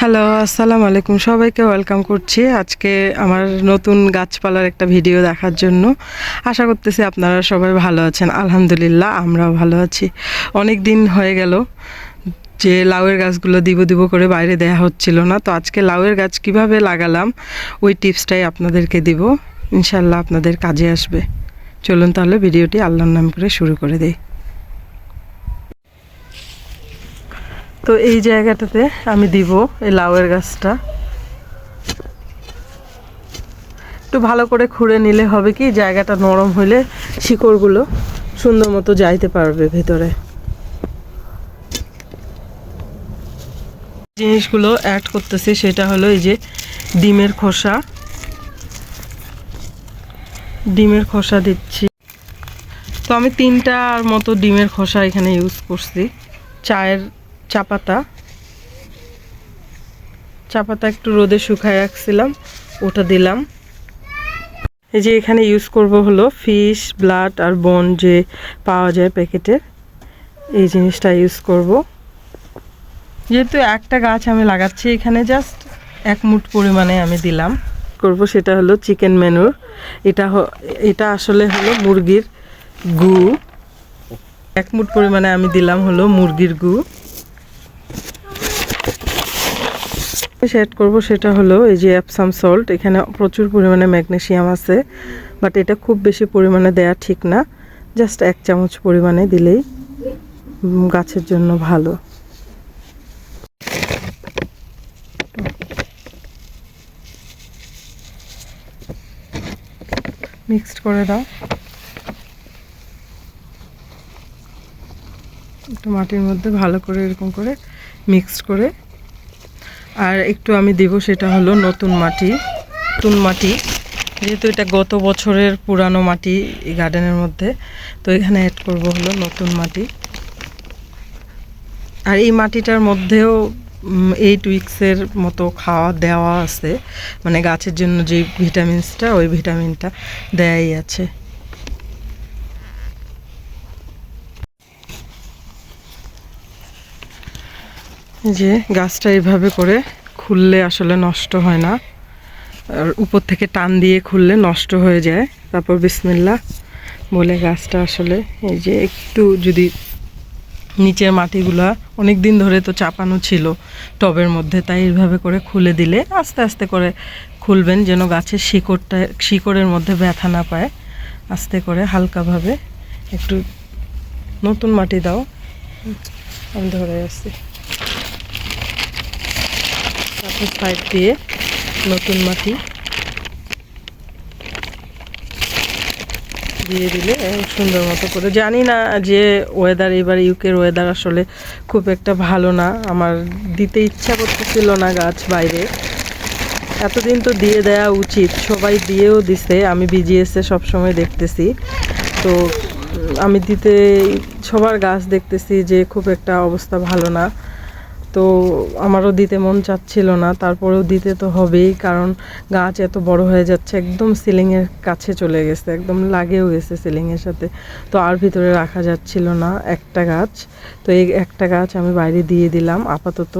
Hello আসসালামু আলাইকুম। সবাইকে ওয়েলকাম করছি আজকে আমার নতুন গাছপালার একটা ভিডিও দেখার জন্য। আশা করতেছি আপনারা সবাই ভালো আছেন। আলহামদুলিল্লাহ, আমরাও ভালো আছি। অনেক দিন হয়ে গেল যে লাউয়ের গাছগুলো দিব দিব করে বাইরে দেয়া হচ্ছিল না। তো আজকে লাউয়ের গাছ কীভাবে লাগালাম, ওই টিপসটাই আপনাদেরকে দিব। ইনশাল্লাহ আপনাদের কাজে আসবে। চলুন তাহলে ভিডিওটি আল্লাহর নাম করে শুরু করে দেই। তো এই জায়গাটাতে আমি দিব এই লাউয়ের গাছটা। একটু ভালো করে খুঁড়ে নিলে হবে কি, জায়গাটা নরম হলে শিকড়গুলো সুন্দর মতো যাইতে পারবে ভেতরে। জিনিসগুলো অ্যাড করতেছি, সেটা হলো এই যে ডিমের খোসা। ডিমের খোসা দিচ্ছি। তো আমি তিনটার মতো ডিমের খোসা এখানে ইউজ করছি। চায়ের চা পাতা। চা পাতা একটু রোদে শুকায় রাখছিলাম, ওটা দিলাম। এই যে এখানে ইউজ করব হলো ফিশ ব্লাড আর বন যে পাওয়া যায় প্যাকেটের এই জিনিসটা ইউজ করব। যেহেতু একটা গাছ আমি লাগাচ্ছি এখানে জাস্ট এক মুঠ পরিমাণে আমি দিলাম। করব সেটা হলো চিকেন মেনুর। এটা এটা আসলে হলো মুরগির গু। এক মুঠ পরিমাণে আমি দিলাম হলো মুরগির গু। সেট করব সেটা হলো এই যে অ্যাপসাম সল্ট এখানে প্রচুর পরিমাণে ম্যাগনেশিয়াম আছে বাট এটা খুব বেশি পরিমাণে দেয়া ঠিক না জাস্ট এক চামচ পরিমাণে দিলেই গাছের জন্য ভালো। মিক্সড করে দাও। একটু মাটির মধ্যে ভালো করে এরকম করে মিক্সড করে আর একটু আমি দিব সেটা হলো নতুন মাটি। নতুন মাটি, যেহেতু এটা গত বছরের পুরানো মাটি এই গার্ডেনের মধ্যে, তো এখানে অ্যাড করব হলো নতুন মাটি। আর এই মাটিটার মধ্যেও এইট উইক্সের মতো খাওয়া দেওয়া আছে। মানে গাছের জন্য যে ভিটামিনসটা ওই ভিটামিনটা দেয়াই আছে। যে গাছটা এইভাবে করে খুললে আসলে নষ্ট হয় না। আর উপর থেকে টান দিয়ে খুললে নষ্ট হয়ে যায়। তারপর বিসমিল্লা বলে গাছটা আসলে এই যে একটু যদি নিচের মাটিগুলা অনেক দিন ধরে তো চাপানো ছিল টবের মধ্যে, তাই এইভাবে করে খুলে দিলে আস্তে আস্তে করে খুলবেন যেন গাছের শিকড়টা, শিকড়ের মধ্যে ব্যথা না পায়। আস্তে করে হালকাভাবে একটু নতুন মাটি দাও। আমি ধরে আসছি। সাইড দিয়ে নতুন মাটি দিয়ে দিলে সুন্দর মতো করে। জানি না যে ওয়েদার এবার ইউকের ওয়েদার আসলে খুব একটা ভালো না। আমার দিতে ইচ্ছা করতেছিল না গাছ বাইরে। এতদিন তো দিয়ে দেওয়া উচিত। সবাই দিয়েও দিছে। আমি বিজিএসে সবসময় দেখতেছি। তো আমি দিতে, সবার গাছ দেখতেছি যে খুব একটা অবস্থা ভালো না। তো আমারও দিতে মন চাচ্ছিল না, তারপরেও দিতে তো হবেই, কারণ গাছ এত বড় হয়ে যাচ্ছে, একদম সিলিংয়ের কাছে চলে গেছে, একদম লাগেও গেছে সিলিংয়ের সাথে। তো আর ভিতরে রাখা যাচ্ছিল না একটা গাছ, তো এই একটা গাছ আমি বাইরে দিয়ে দিলাম আপাতত।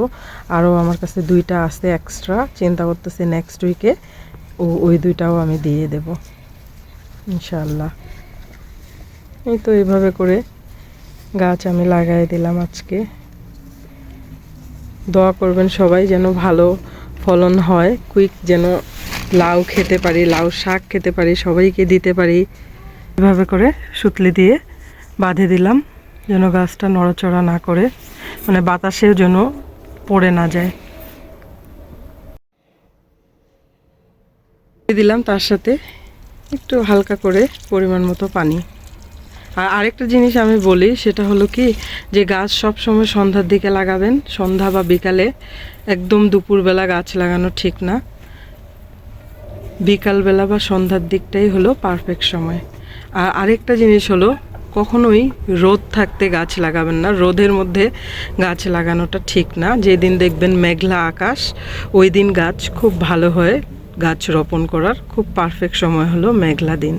আরও আমার কাছে দুইটা আছে এক্সট্রা চিন্তা করতেছি নেক্সট উইকে ও, ওই দুইটাও আমি দিয়ে দেব ইনশাল্লাহ এই তো এইভাবে করে গাছ আমি লাগাই দিলাম আজকে। দোয়া করবেন সবাই যেন ভালো ফলন হয়, কুইক যেন লাউ খেতে পারি, লাউ শাক খেতে পারি, সবাইকে দিতে পারি। এভাবে করে সুতলি দিয়ে বাঁধে দিলাম, যেন গাছটা নড়াচড়া না করে মানে বাতাসেও যেন পড়ে না যায়। দিলাম তার সাথে একটু হালকা করে পরিমাণ মতো পানি। আর আরেকটা জিনিস আমি বলি, সেটা হলো কি, যে গাছ সব সময় সন্ধ্যার দিকে লাগাবেন, সন্ধ্যা বা বিকালে। একদম দুপুরবেলা গাছ লাগানো ঠিক না। বিকালবেলা বা সন্ধ্যার দিকটাই হলো পারফেক্ট সময়। আর আরেকটা জিনিস হলো, কখনোই রোদ থাকতে গাছ লাগাবেন না। রোদের মধ্যে গাছ লাগানোটা ঠিক না। যেদিন দেখবেন মেঘলা আকাশ, ওই দিন গাছ খুব ভালো হয় গাছ রোপণ করার। খুব পারফেক্ট সময় হলো মেঘলা দিন।